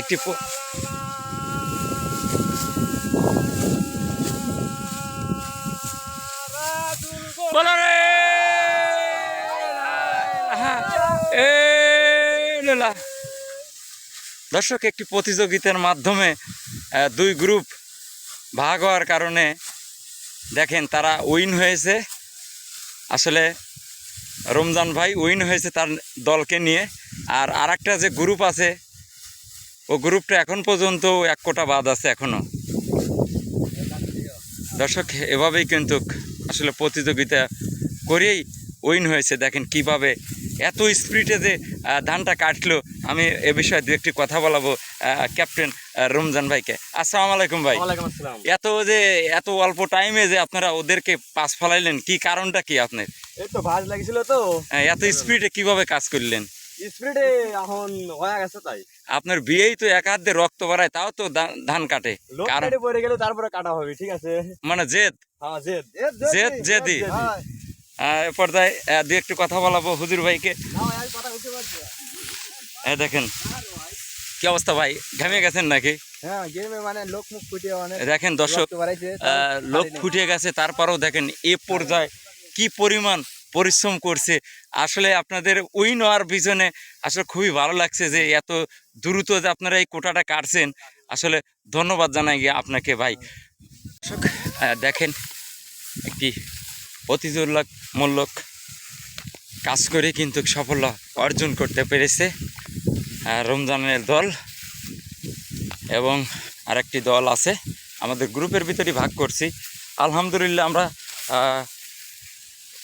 একটি। দর্শক, একটি প্রতিযোগিতার মাধ্যমে দুই গ্রুপ ভাগ হওয়ার কারণে দেখেন তারা উইন হয়েছে। আসলে রমজান ভাই উইন হয়েছে তার দলকে নিয়ে। আর আরেকটা যে গ্রুপ আছে ও গ্রুপটা এখন পর্যন্ত এক কোটা বাদ আছে এখনও। দর্শক এভাবেই কিন্তু আসলে প্রতিযোগিতা করেই উইন হয়েছে। দেখেন কীভাবে এত স্পিডে যে ধানটা কাটলো। আমি এ বিষয়ে দু একটি কথা বলাবো ক্যাপ্টেন রমজান ভাইকে। আসসালামু আলাইকুম ভাই। এত যে এত অল্প টাইমে যে আপনারা ওদেরকে পাস ফলাইলেন কি কারণটা কি আপনার? এই তো ভাজ লাগিছিল তো। এত স্পিডে কীভাবে কাজ করলেন? স্পিডে এখন হয়ে গেছে তাই। আপনার বিয়েই তো এক হাত রক্ত বাড়ায় তাও তো ধান কাটে। পড়ে গেলে তারপরে কাটা হবে ঠিক আছে? মানে জেদ? হ্যাঁ জেদ। জেদ জেদি এ পর্দায় দু একটু কথা বলাবো হুজুর ভাইকে। এই দেখেন। কি অবস্থা ভাই? ঘামে গেছেন নাকি? হ্যাঁ গেমে মানে লোক মুখ ফুটিয়ে দেখেন দর্শক লোক ফুটিয়ে গেছে তারপরেও দেখেন এ পর্যায়ে কি পরিমাণ পরিশ্রম করছে। আসলে আপনাদের উইন হওয়ার পিছনে আসলে খুবই ভালো লাগছে যে এত দ্রুত যে আপনারা এই কোটাটা কাটছেন। আসলে ধন্যবাদ জানাই গিয়ে আপনাকে ভাই। দেখেন একটি প্রতিযোগিতামূলক কাজ করে কিন্তু সাফল্য অর্জন করতে পেরেছে রমজানের দল এবং আরেকটি দল আছে। আমাদের গ্রুপের ভিতরেই ভাগ করছি। আলহামদুলিল্লাহ আমরা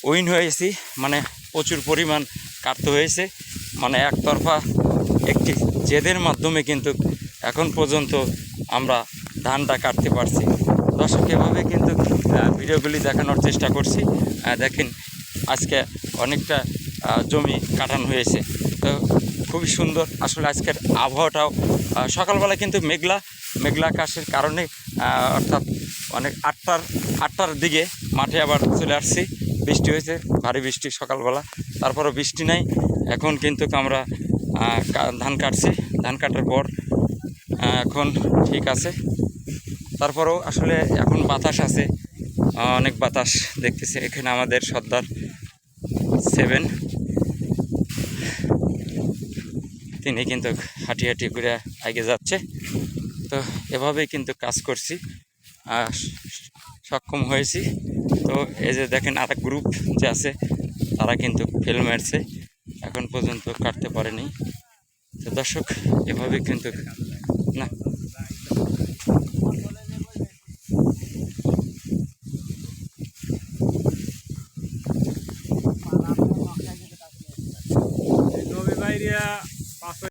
উইন হয়েছি মানে প্রচুর পরিমাণ কাটতে হয়েছে। মানে একতরফা একটি জেদের মাধ্যমে কিন্তু এখন পর্যন্ত আমরা ধানটা কাটতে পারছি। দর্শক, এভাবে কিন্তু ভিডিওগুলি দেখানোর চেষ্টা করছি। দেখেন, আজকে অনেকটা জমি কাটানো হয়েছে। তো খুবই সুন্দর আসলে আজকের আবহাওয়াটাও। সকালবেলা কিন্তু মেঘলা মেঘলা আকাশের কারণে অর্থাৎ অনেক আটটার আটটার দিকে মাঠে আবার চলে আসছি। বৃষ্টি হয়েছে, ভারী বৃষ্টি সকালবেলা, তারপরও বৃষ্টি নাই। এখন কিন্তু আমরা ধান কাটছি, ধান কাটার পর এখন ঠিক আছে। তারপরেও আসলে এখন বাতাস আছে অনেক বাতাস দেখতেছি। এখানে আমাদের সর্দার সেভেন, তিনি কিন্তু হাঁটি হাঁটি করে আগে যাচ্ছে। তো এভাবেই কিন্তু কাজ করছি। আর সক্ষম হয়েছি। তো এই যে দেখেন আর গ্রুপ যে আছে, তারা কিন্তু ফেল মারছে এখন পর্যন্ত কাটতে পারেনি। তো দর্শক, এভাবে কিন্তু না।